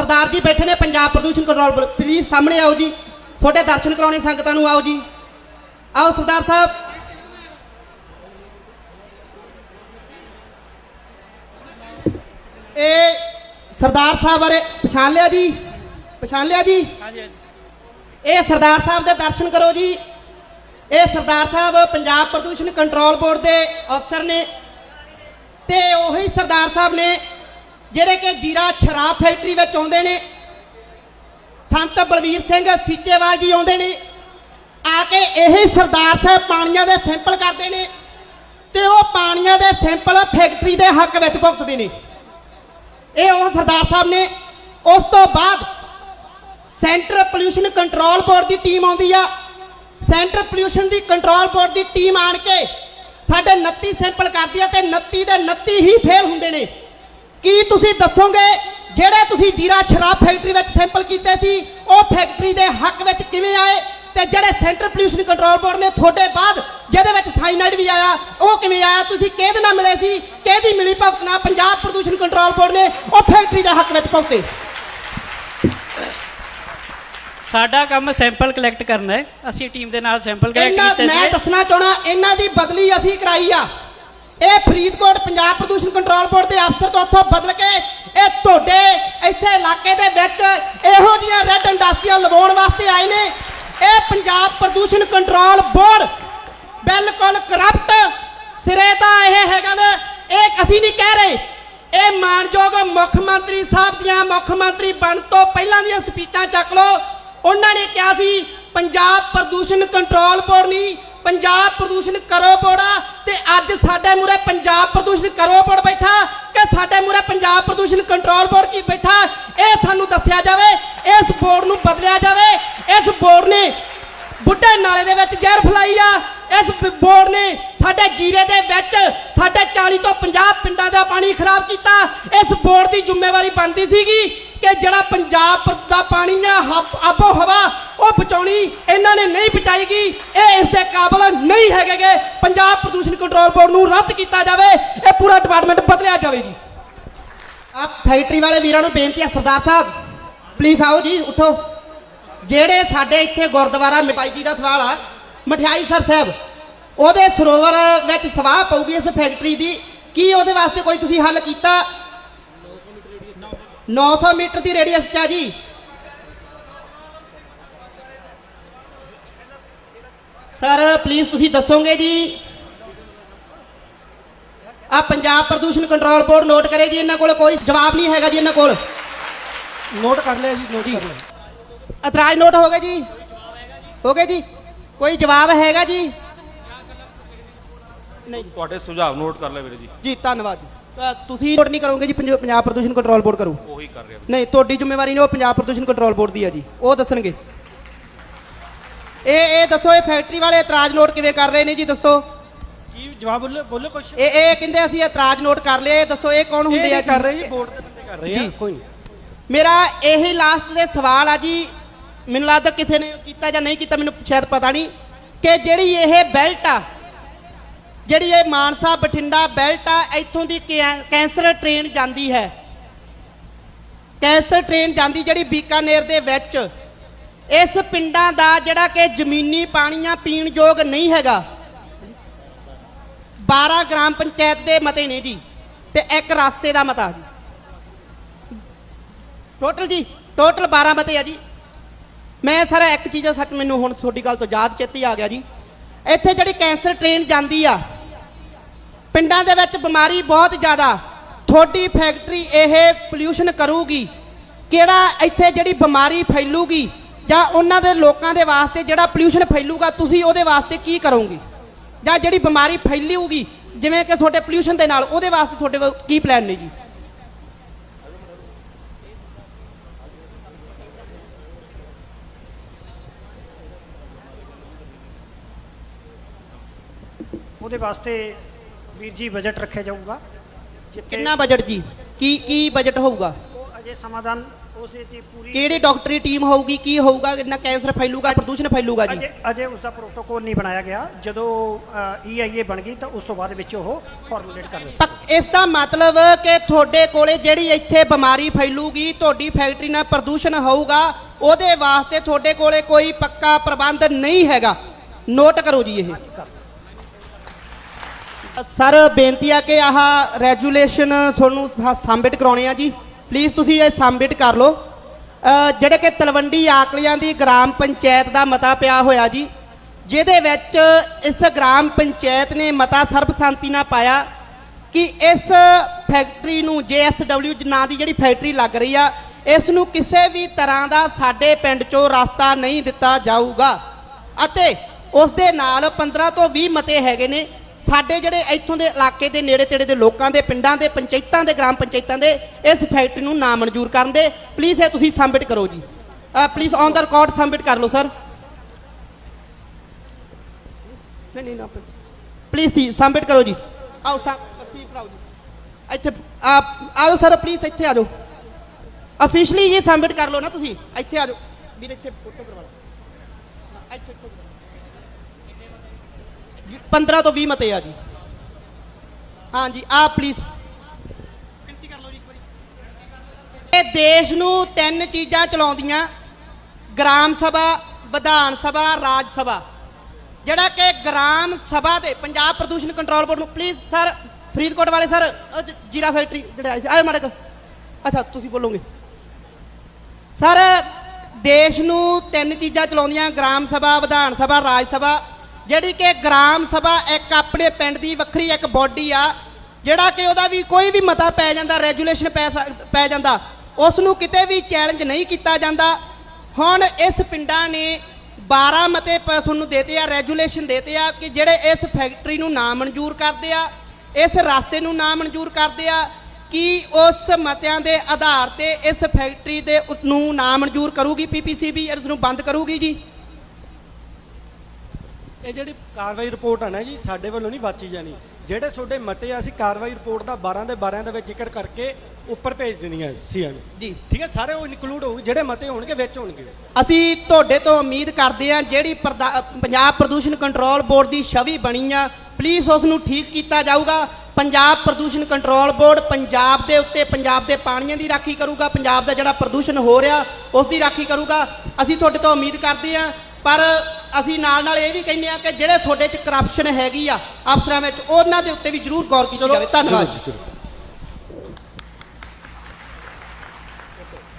ਸਰਦਾਰ ਜੀ ਬੈਠੇ ਨੇ ਪੰਜਾਬ ਪ੍ਰਦੂਸ਼ਣ ਕੰਟਰੋਲ ਬੋਰਡ ਪਲੀਜ਼ ਸਾਹਮਣੇ ਆਓ ਜੀ। ਤੁਹਾਡੇ ਦਰਸ਼ਨ ਕਰਾਉਣੇ ਸੰਗਤਾਂ ਨੂੰ ਆਓ ਜੀ। ਆਓ ਸਰਦਾਰ ਸਾਹਿਬ। ਇਹ ਸਰਦਾਰ ਸਾਹਿਬ ਬਾਰੇ ਪਛਾਣ ਲਿਆ ਜੀ? ਪਛਾਣ ਲਿਆ ਜੀ? ਹਾਂਜੀ ਇਹ ਸਰਦਾਰ ਸਾਹਿਬ ਦੇ ਦਰਸ਼ਨ ਕਰੋ ਜੀ। ਇਹ ਸਰਦਾਰ ਸਾਹਿਬ ਪੰਜਾਬ ਪ੍ਰਦੂਸ਼ਣ ਕੰਟਰੋਲ ਬੋਰਡ ਦੇ ਅਫਸਰ ਨੇ। ਤੇ ਉਹੀ ਸਰਦਾਰ ਸਾਹਿਬ ਨੇ ਜਿਹੜੇ ਕਿ ਜੀਰਾ ਸ਼ਰਾਬ ਫੈਕਟਰੀ ਵਿੱਚ ਆਉਂਦੇ ਨੇ, ਸੰਤ ਬਲਵੀਰ ਸਿੰਘ ਸੀਚੇਵਾਲ ਜੀ ਆਉਂਦੇ ਨੇ, ਆ ਕੇ ਇਹ ਸਰਦਾਰ ਸਾਹਿਬ ਪਾਣੀਆਂ ਦੇ ਸੈਂਪਲ ਕਰਦੇ ਨੇ ਤੇ ਉਹ ਪਾਣੀਆਂ ਦੇ ਸੈਂਪਲ ਫੈਕਟਰੀ ਦੇ ਹੱਕ ਵਿੱਚ ਭੁਗਤਦੇ ਨੇ। ਇਹ ਉਹ ਸਰਦਾਰ ਸਾਹਿਬ ਨੇ, ਉਸ ਤੋਂ ਬਾਅਦ ਸੈਂਟਰ ਪੋਲਿਊਸ਼ਨ ਕੰਟਰੋਲ ਬੋਰਡ ਦੀ ਟੀਮ ਆਉਂਦੀ ਆ। ਸੈਂਟਰ ਪੋਲਿਊਸ਼ਨ ਦੀ ਕੰਟਰੋਲ ਬੋਰਡ ਦੀ ਟੀਮ ਆਣ ਕੇ ਸਾਡੇ 29 ਸੈਂਪਲ ਕਰਦੀ ਆ ਤੇ 29 ਦੇ 29 ਹੀ ਫੇਲ ਹੁੰਦੇ ਨੇ। ਕੀ ਤੁਸੀਂ ਦੱਸੋਗੇ ਜਿਹੜੇ ਤੁਸੀਂ ਜੀਰਾ ਸ਼ਰਾਬ ਫੈਕਟਰੀ ਵਿੱਚ ਸੈਂਪਲ ਕੀਤੇ ਸੀ? ਉਹ ਫੈਕਟਰੀ ਦੇ ਹੱਕ ਵਿੱਚ ਕਿਵੇਂ ਆਏ? ਤੇ ਜਿਹੜੇ ਸੈਂਟਰ ਪੋਲਿਊਸ਼ਨ ਕੰਟਰੋਲ ਬੋਰਡ ਨੇ ਤੁਹਾਡੇ ਬਾਅਦ ਜਿਹਦੇ ਵਿੱਚ ਸਾਈਨਾਈਡ ਵੀ ਆਇਆ ਉਹ ਕਿਵੇਂ ਆਇਆ? ਤੁਸੀਂ ਕਿਹਦੇ ਨਾਲ ਮਿਲੇ ਸੀ? ਕਿਹਦੀ ਮਿਲੀ ਭਗਤ ਨਾਲ ਪੰਜਾਬ ਪ੍ਰਦੂਸ਼ਣ ਕੰਟਰੋਲ ਬੋਰਡ ਨੇ ਉਹ ਫੈਕਟਰੀ ਦੇ ਹੱਕ ਵਿੱਚ ਭੁਗਤੇ ਸਾਡਾ ਕੰਮ ਸੈਂਪਲ ਕਲੈਕਟ ਕਰਨਾ ਹੈ। ਅਸੀਂ ਟੀਮ ਦੇ ਨਾਲ ਸੈਂਪਲ ਕਲੈਕਟ ਕੀਤੇ ਮੈਂ ਸੀ ਦੱਸਣਾ ਚਾਹਣਾ ਇਹਨਾਂ ਦੀ ਬਦਲੀ ਅਸੀਂ ਕਰਾਈ ਆ। ਇਹ ਫਰੀਦਕੋਟ ਪੰਜਾਬ ਪ੍ਰਦੂਸ਼ਣ ਕੰਟਰੋਲ ਬੋਰਡ ਦੇ ਅਫਸਰ ਤੋਂ ਉੱਥੋਂ ਬਦਲ ਕੇ ਇਹ ਤੁਹਾਡੇ ਇੱਥੇ ਇਲਾਕੇ ਦੇ ਵਿੱਚ ਇਹੋ ਜਿਹੀਆਂ ਰੈੱਡ ਇੰਡਸਟਰੀਆਂ ਲਵਾਉਣ ਵਾਸਤੇ ਆਏ ਨੇ। ਇਹ ਪੰਜਾਬ ਪ੍ਰਦੂਸ਼ਣ ਕੰਟਰੋਲ ਬੋਰਡ ਬਿਲਕੁਲ ਕਰਪਟ ਸਿਰੇ ਦਾ ਇਹ ਹੈਗਾ ਨੇ, ਇਹ ਅਸੀਂ ਨਹੀਂ ਕਹਿ ਰਹੇ। ਇਹ ਮਾਨਯੋਗ ਮੁੱਖ ਮੰਤਰੀ ਸਾਹਿਬ ਦੀਆਂ ਮੁੱਖ ਮੰਤਰੀ ਬਣ ਤੋਂ ਪਹਿਲਾਂ ਦੀਆਂ ਸਪੀਚਾਂ ਚੱਕ ਲਓ। ਉਹਨਾਂ ਨੇ ਕਿਹਾ ਸੀ, ਪੰਜਾਬ ਪ੍ਰਦੂਸ਼ਣ ਕੰਟਰੋਲ ਬੋਰਡ ਨਹੀਂ ਪੰਜਾਬ ਪ੍ਰਦੂਸ਼ਣ ਕਰੋ ਬੋਰਡ ਆ ਤੇ ਅੱਜ ਸਾਡੇ ਮੂਰੇ ਪੰਜਾਬ ਪ੍ਰਦੂਸ਼ਣ ਕਰੋ ਬੋਰਡ ਬੈਠਾ ਕਿ ਸਾਡੇ ਮੂਰੇ ਪੰਜਾਬ ਪ੍ਰਦੂਸ਼ਣ ਕੰਟਰੋਲ ਬੋਰਡ ਕੀ ਬੈਠਾ? ਇਹ ਸਾਨੂੰ ਦੱਸਿਆ ਜਾਵੇ, ਇਸ ਬੋਰਡ ਨੂੰ ਬਦਲਿਆ ਜਾਵੇ। ਇਸ ਬੋਰਡ ਨੇ ਬੁੱਢੇ ਨਾਲੇ ਦੇ ਵਿੱਚ ਜ਼ਹਿਰ ਫਲਾਈ ਆ। ਇਸ ਬੋਰਡ ਨੇ ਸਾਡੇ ਜੀਰੇ ਦੇ ਵਿੱਚ ਸਾਡੇ 40 ਤੋਂ 50 ਪਿੰਡਾਂ ਦਾ ਪਾਣੀ ਖਰਾਬ ਕੀਤਾ। ਇਸ ਬੋਰਡ ਦੀ ਜ਼ਿੰਮੇਵਾਰੀ ਬਣਦੀ ਸੀਗੀ ਕਿ ਜਿਹੜਾ ਪੰਜਾਬ ਦਾ ਪਾਣੀ ਆ ਹਬ- ਆਬੋ ਹਵਾ ਉਹ ਬਚਾਉਣੀ ਇਹਨਾਂ ਨੇ ਨਹੀਂ ਬਚਾਈਗੀ ਇਹ ਇਸ ਦੇ ਕਾਬਲ ਨਹੀਂ ਹੈਗੇਗੇ ਪੰਜਾਬ ਪ੍ਰਦੂਸ਼ਣ ਕੰਟਰੋਲ ਬੋਰਡ ਨੂੰ ਰੱਦ ਕੀਤਾ ਜਾਵੇ, ਇਹ ਪੂਰਾ ਡਿਪਾਰਟਮੈਂਟ ਬਦਲਿਆ ਜਾਵੇ ਜੀ ਆ ਫੈਕਟਰੀ ਵਾਲੇ ਵੀਰਾਂ ਨੂੰ ਬੇਨਤੀ ਹੈ, ਸਰਦਾਰ ਸਾਹਿਬ ਪਲੀਜ਼ ਆਓ ਜੀ, ਉਠੋ। ਜਿਹੜੇ ਸਾਡੇ ਇੱਥੇ ਗੁਰਦੁਆਰਾ ਮਿਠਾਈ ਜੀ ਦਾ ਸਵਾਲ ਆ, ਮਠਿਆਈ ਸਰ ਸਾਹਿਬ, ਉਹਦੇ ਸਰੋਵਰ ਵਿੱਚ ਸਵਾਹ ਪਊਗੀ ਇਸ ਫੈਕਟਰੀ ਦੀ, ਕੀ ਉਹਦੇ ਵਾਸਤੇ ਕੋਈ ਤੁਸੀਂ ਹੱਲ ਕੀਤਾ? 900 ਮੀਟਰ ਦੀ ਰੇਡੀਅਸ ਚ ਆ ਜੀ। ਸਰ ਪਲੀਜ਼ ਤੁਸੀਂ ਦੱਸੋਗੇ ਜੀ? ਆ ਪੰਜਾਬ ਪ੍ਰਦੂਸ਼ਣ ਕੰਟਰੋਲ ਬੋਰਡ ਨੋਟ ਕਰੇ ਜੀ ਇਹਨਾਂ ਕੋਲ ਕੋਈ ਜਵਾਬ ਨਹੀਂ ਹੈਗਾ ਜੀ ਇਹਨਾਂ ਕੋਲ। ਨੋਟ ਕਰ ਲਿਆ ਜੀ ਨੋਟ ਕਰ ਲਿਆ। ਇਤਰਾਜ਼ ਨੋਟ ਹੋ ਗਏ ਜੀ? ਹੋ ਗਏ ਜੀ? ਕੋਈ ਜਵਾਬ ਹੈਗਾ ਜੀ? ਨਹੀਂ। ਤੁਹਾਡੇ ਸੁਝਾਅ ਨੋਟ ਕਰ ਲੈ ਵੀਰੇ ਜੀ। ਜੀ ਧੰਨਵਾਦ ਜੀ। ਤੁਸੀਂ ਨੋਟ ਨਹੀਂ ਕਰੋਗੇ ਜੀ ਪੰਜ- ਪੰਜਾਬ ਪ੍ਰਦੂਸ਼ਣ ਕੰਟਰੋਲ ਬੋਰਡ ਕਰੂ। ਉਹੀ ਕਰ ਰਿਹਾ। ਨਹੀਂ ਤੁਹਾਡੀ ਜ਼ਿੰਮੇਵਾਰੀ ਨਹੀਂ ਉਹ ਪੰਜਾਬ ਪ੍ਰਦੂਸ਼ਣ ਕੰਟਰੋਲ ਬੋਰਡ ਦੀ ਹੈ ਜੀ। ਉਹ ਦੱਸਣਗੇ। ਇਹ ਇਹ ਦੱਸੋ ਇਹ ਫੈਕਟਰੀ ਵਾਲੇ ਇਤਰਾਜ਼ ਨੋਟ ਕਿਵੇਂ ਕਰ ਰਹੇ ਨੇ ਜੀ ਦੱਸੋ। ਕੀ ਜਵਾਬ ਬੋਲੇ ਬੋਲੇ ਕੁਛ? ਇਹ ਇਹ ਕਹਿੰਦੇ ਅਸੀਂ ਇਤਰਾਜ਼ ਨੋਟ ਕਰ ਇਹ ਦੱਸੋ ਇਹ ਕੌਣ ਹੁੰਦੇ ਆ ਕਰ ਰਹੇ ਜੀ ਬੋਰਡ ਦੇ ਬੰਦੇ ਕਰ ਰਹੇ। ਆ। ਕੋਈ। ਮੇਰਾ ਇਹੀ ਲਾਸਟ ਦੇ ਸਵਾਲ ਆ ਜੀ ਮੈਨੂੰ ਲੱਗਦਾ ਕਿਸੇ ਨੇ ਕੀਤਾ ਜਾਂ ਨਹੀਂ ਕੀਤਾ ਮੈਨੂੰ ਸ਼ਾਇਦ ਪਤਾ ਨਹੀਂ ਕਿ ਜਿਹੜੀ ਇਹ ਬੈਲਟ ਆ ਜਿਹੜੀ ਇਹ ਮਾਨਸਾ ਬਠਿੰਡਾ ਬੈਲਟ ਆ ਇੱਥੋਂ ਦੀ ਕੈਂਸਰ ਟ੍ਰੇਨ ਜਾਂਦੀ ਹੈ। ਕੈਂਸਰ ਟ੍ਰੇਨ ਜਾਂਦੀ ਜਿਹੜੀ ਬੀਕਾਨੇਰ ਦੇ ਵਿੱਚ। ਇਸ ਪਿੰਡਾਂ ਦਾ ਜਿਹੜਾ ਕਿ ਜ਼ਮੀਨੀ ਪਾਣੀਆਂ ਆ ਪੀਣ ਯੋਗ ਨਹੀਂ ਹੈਗਾ। 12 ਗ੍ਰਾਮ ਪੰਚਾਇਤ ਦੇ ਮਤੇ ਨੇ ਜੀ ਤੇ ਇੱਕ ਰਸਤੇ ਦਾ ਮਤਾ ਜੀ। ਟੋਟਲ ਜੀ ਟੋਟਲ 12 ਮਤੇ ਆ ਜੀ। ਮੈਂ ਸਰ ਇੱਕ ਚੀਜ਼ ਸੱਚ ਮੈਨੂੰ ਹੁਣ ਤੁਹਾਡੀ ਗੱਲ ਤੋਂ ਯਾਦ ਚੇਤੀ ਆ ਗਿਆ ਜੀ। ਇੱਥੇ ਜਿਹੜੀ ਕੈਂਸਰ ਟ੍ਰੇਨ ਜਾਂਦੀ ਆ, ਪਿੰਡਾਂ ਦੇ ਵਿੱਚ ਬਿਮਾਰੀ ਬਹੁਤ ਜ਼ਿਆਦਾ, ਤੁਹਾਡੀ ਫੈਕਟਰੀ ਇਹ ਪੋਲਿਊਸ਼ਨ ਕਰੂਗੀ। ਕਿਹੜਾ ਇੱਥੇ ਜਿਹੜੀ ਬਿਮਾਰੀ ਫੈਲੂਗੀ ਜਾਂ ਉਹਨਾਂ ਦੇ ਲੋਕਾਂ ਦੇ ਵਾਸਤੇ ਜਿਹੜਾ ਪੋਲਿਊਸ਼ਨ ਫੈਲੂਗਾ ਤੁਸੀਂ ਉਹਦੇ ਵਾਸਤੇ ਕੀ ਕਰੋਗੇ? ਜਾਂ ਜਿਹੜੀ ਬਿਮਾਰੀ ਫੈਲੂਗੀ ਜਿਵੇਂ ਕਿ ਤੁਹਾਡੇ ਪੋਲਿਊਸ਼ਨ ਦੇ ਨਾਲ ਉਹਦੇ ਵਾਸਤੇ ਤੁਹਾਡੇ ਕੀ ਪਲਾਨ ਨੇ ਜੀ? ਉਹਦੇ ਵਾਸਤੇ ਵੀਰ ਜੀ ਬਜਟ ਰੱਖਿਆ ਜਾਊਗਾ। ਕਿੰਨਾ ਬਜਟ ਜੀ? ਕੀ ਕੀ ਬਜਟ ਹੋਊਗਾ? ਉਹ ਅਜੇ ਸਮਾਧਾਨ ਕਿਹੜੀ ਡਾਕਟਰੀ ਟੀਮ ਹੋਊਗੀ ਕੀ ਹੋਊਗਾ ਕਿੰਨਾ ਕੈਂਸਰ ਫੈਲੂਗਾ ਪ੍ਰਦੂਸ਼ਣ ਫੈਲੂਗਾ ਜੀ? ਅਜੇ ਅਜੇ ਉਸ ਦਾ ਪ੍ਰੋਟੋਕੋਲ ਨਹੀਂ ਬਣਾਇਆ ਗਿਆ। ਜਦੋਂ ਈਆਈਏ ਬਣ ਗਈ ਤਾਂ ਉਸ ਤੋਂ ਬਾਅਦ ਵਿੱਚ ਉਹ ਫਾਰਮੂਲੇਟ ਕਰ ਦਿੱਤਾ। ਇਸ ਦਾ ਮਤਲਬ ਕਿ ਤੁਹਾਡੇ ਕੋਲੇ ਜਿਹੜੀ ਇੱਥੇ ਬਿਮਾਰੀ ਫੈਲੂਗੀ ਤੁਹਾਡੀ ਫੈਕਟਰੀ ਨਾਲ ਪ੍ਰਦੂਸ਼ਣ ਹੋਊਗਾ ਉਹਦੇ ਵਾਸਤੇ ਤੁਹਾਡੇ ਕੋਲੇ ਕੋਈ ਪੱਕਾ ਪ੍ਰਬੰਧ ਨਹੀਂ ਹੈਗਾ। ਨੋਟ ਕਰੋ ਜੀ ਇਹ। ਸਰ ਬੇਨਤੀ ਆ ਕਿ ਆਹ ਰੈਜੂਲੇਸ਼ਨ ਤੁਹਾਨੂੰ ਸਬਮਿਟ ਕਰਾਉਣੇ ਆ ਜੀ। ਪਲੀਜ਼ ਤੁਸੀਂ ਇਹ ਸਬਮਿਟ ਕਰ ਲਓ। ਜਿਹੜੇ ਕਿ ਤਲਵੰਡੀ ਆਕਲੀਆਂ ਦੀ ਗ੍ਰਾਮ ਪੰਚਾਇਤ ਦਾ ਮਤਾ ਪਿਆ ਹੋਇਆ ਜੀ, ਜਿਹਦੇ ਵਿੱਚ ਇਸ ਗ੍ਰਾਮ ਪੰਚਾਇਤ ਨੇ ਮਤਾ ਸਰਬਸੰਮਤੀ ਨਾਲ ਪਾਇਆ ਕਿ ਇਸ ਫੈਕਟਰੀ ਨੂੰ JSW ਨਾਂ ਦੀ ਜਿਹੜੀ ਫੈਕਟਰੀ ਲੱਗ ਰਹੀ ਆ, ਇਸ ਨੂੰ ਕਿਸੇ ਵੀ ਤਰ੍ਹਾਂ ਦਾ ਸਾਡੇ ਪਿੰਡ 'ਚੋਂ ਰਸਤਾ ਨਹੀਂ ਦਿੱਤਾ ਜਾਊਗਾ। ਅਤੇ ਉਸ ਦੇ ਨਾਲ 15 ਤੋਂ 20 ਮਤੇ ਹੈਗੇ ਨੇ। ਸਾਡੇ ਜਿਹੜੇ ਇੱਥੋਂ ਦੇ ਇਲਾਕੇ ਦੇ ਨੇੜੇ ਤੇੜੇ ਦੇ ਲੋਕਾਂ ਦੇ, ਪਿੰਡਾਂ ਦੇ, ਪੰਚਾਇਤਾਂ ਦੇ, ਗ੍ਰਾਮ ਪੰਚਾਇਤਾਂ ਦੇ, ਇਸ ਫੈਕਟਰੀ ਨੂੰ ਨਾ ਮਨਜ਼ੂਰ ਕਰਨ ਦੇ। ਪਲੀਜ਼ ਇਹ ਤੁਸੀਂ ਸਬਮਿਟ ਕਰੋ ਜੀ। Please on the record submit ਕਰ ਲਓ ਸਰ ਨਹੀਂ ਨਹੀਂ, ਨਾ ਪਲੀਜ਼ ਸੀ ਸਬਮਿਟ ਕਰੋ ਜੀ। ਆਓ ਸਾ ਤੁਸੀਂ ਜੀ। ਇੱਥੇ ਆਓ ਸਰ ਪਲੀਜ਼ ਇੱਥੇ ਆ ਜਾਓ ਅਫੀਸ਼ੀਅਲੀ ਇਹ ਸਬਮਿਟ ਕਰ ਲਓ ਨਾ ਤੁਸੀਂ। ਇੱਥੇ ਆ ਜਾਓ ਵੀਰ, ਇੱਥੇ ਫੋਟੋ ਕਰਵਾ ਲਓ। ਇੱਥੇ ਇੱਥੇ 15 ਤੋਂ 20 ਮਤੇ ਆ ਜੀ। ਹਾਂਜੀ ਆ ਪਲੀਜ਼ ਗਿਣਤੀ ਕਰ ਲਓ ਜੀ ਇੱਕ ਵਾਰੀ ਇਹ ਦੇਸ਼ ਨੂੰ ਤਿੰਨ ਚੀਜ਼ਾਂ ਚਲਾਉਂਦੀਆਂ। ਗ੍ਰਾਮ ਸਭਾ, ਵਿਧਾਨ ਸਭਾ, ਰਾਜ ਸਭਾ। ਜਿਹੜਾ ਕਿ ਗ੍ਰਾਮ ਸਭਾ 'ਤੇ ਪੰਜਾਬ ਪ੍ਰਦੂਸ਼ਣ ਕੰਟਰੋਲ ਬੋਰਡ ਨੂੰ ਪਲੀਜ਼ ਸਰ ਫਰੀਦਕੋਟ ਵਾਲੇ ਸਰ ਜੀਰਾ ਫੈਕਟਰੀ ਜਿਹੜਾ ਆਏ ਸੀ। ਆਏ ਮਾੜੇ ਕੁ। ਅੱਛਾ, ਤੁਸੀਂ ਬੋਲੋਗੇ। ਸਰ, ਦੇਸ਼ ਨੂੰ ਤਿੰਨ ਚੀਜ਼ਾਂ ਚਲਾਉਂਦੀਆਂ। ਗ੍ਰਾਮ ਸਭਾ, ਵਿਧਾਨ ਸਭਾ, ਰਾਜ ਸਭਾ। ਜਿਹੜੀ ਕਿ ਗ੍ਰਾਮ ਸਭਾ ਇੱਕ ਆਪਣੇ ਪਿੰਡ ਦੀ ਵੱਖਰੀ ਇੱਕ ਬੋਡੀ ਆ, ਜਿਹੜਾ ਕਿ ਉਹਦਾ ਵੀ ਕੋਈ ਵੀ ਮਤਾ ਪੈ ਜਾਂਦਾ ਰੈਜੂਲੇਸ਼ਨ ਪੈ ਸਕ- ਪੈ ਜਾਂਦਾ ਉਸ ਨੂੰ ਕਿਤੇ ਵੀ ਚੈਲੰਜ ਨਹੀਂ ਕੀਤਾ ਜਾਂਦਾ। ਹੁਣ ਇਸ ਪਿੰਡਾਂ ਨੇ 12 ਮਤੇ ਪ- ਤੁਹਾਨੂੰ ਦੇਤੇ ਆ ਰੈਜੂਲੇਸ਼ਨ ਦੇਤੇ ਆ ਕਿ ਜਿਹੜੇ ਇਸ ਫੈਕਟਰੀ ਨੂੰ ਨਾ ਮਨਜ਼ੂਰ ਕਰਦੇ ਆ, ਇਸ ਰਸਤੇ ਨੂੰ ਨਾ ਮਨਜ਼ੂਰ ਕਰਦੇ ਆ, ਕਿ ਉਸ ਮਤਿਆਂ ਦੇ ਆਧਾਰ ਤੇ ਇਸ ਫੈਕਟਰੀ ਦੇ ਨੂੰ ਨਾ ਮਨਜ਼ੂਰ ਕਰੂਗੀ ਪੀਪੀਸੀਬੀ ਇਸ ਨੂੰ ਬੰਦ ਕਰੂਗੀ ਜੀ? ਇਹ ਜਿਹੜੀ ਕਾਰਵਾਈ ਰਿਪੋਰਟ ਆ ਨਾ ਜੀ ਸਾਡੇ ਵੱਲੋਂ ਨਹੀਂ ਵਾਚੀ ਜਾਣੀ। ਜਿਹੜੇ ਤੁਹਾਡੇ ਮਤੇ ਆ ਅਸੀਂ ਕਾਰਵਾਈ ਰਿਪੋਰਟ ਦਾ 12 ਦੇ 12 ਦੇ ਵਿੱਚ ਜ਼ਿਕਰ ਕਰਕੇ ਉੱਪਰ ਭੇਜ ਦੇਣੀਆਂ ਸੀਐਮ ਜੀ। ਠੀਕ ਹੈ ਸਾਰੇ ਉਹ ਇਨਕਲੂਡ ਹੋਊ ਜਿਹੜੇ ਮਤੇ ਹੋਣਗੇ ਵਿੱਚ ਹੋਣਗੇ। ਅਸੀਂ ਤੁਹਾਡੇ ਤੋਂ ਉਮੀਦ ਕਰਦੇ ਹਾਂ ਜਿਹੜੀ ਪੰਜਾਬ ਪ੍ਰਦੂਸ਼ਣ ਕੰਟਰੋਲ ਬੋਰਡ ਦੀ ਛਵੀ ਬਣੀ ਆ ਪਲੀਜ਼ ਉਸ ਨੂੰ ਠੀਕ ਕੀਤਾ ਜਾਊਗਾ। ਪੰਜਾਬ ਪ੍ਰਦੂਸ਼ਣ ਕੰਟਰੋਲ ਬੋਰਡ ਪੰਜਾਬ ਦੇ ਉੱਤੇ ਪੰਜਾਬ ਦੇ ਪਾਣੀਆਂ ਦੀ ਰਾਖੀ ਕਰੂਗਾ ਪੰਜਾਬ ਦਾ ਜਿਹੜਾ ਪ੍ਰਦੂਸ਼ਣ ਹੋ ਰਿਹਾ ਉਸ ਦੀ ਰਾਖੀ ਕਰੂਗਾ। ਅਸੀਂ ਤੁਹਾਡੇ ਤੋਂ ਉਮੀਦ ਕਰਦੇ ਹਾਂ ਪਰ ਅਸੀਂ ਨਾਲ ਨਾਲ ਇਹ ਵੀ ਕਹਿੰਦੇ ਆ ਕਿ ਜਿਹੜੇ ਤੁਹਾਡੇ 'ਚ ਕਰਪਸ਼ਨ ਹੈਗੀ ਆ ਅਫਸਰਾਂ ਵਿੱਚ ਉਹਨਾਂ ਦੇ ਉੱਤੇ ਵੀ ਜ਼ਰੂਰ ਗੌਰ ਕੀਤੀ ਜਾਵੇ ਧੰਨਵਾਦ।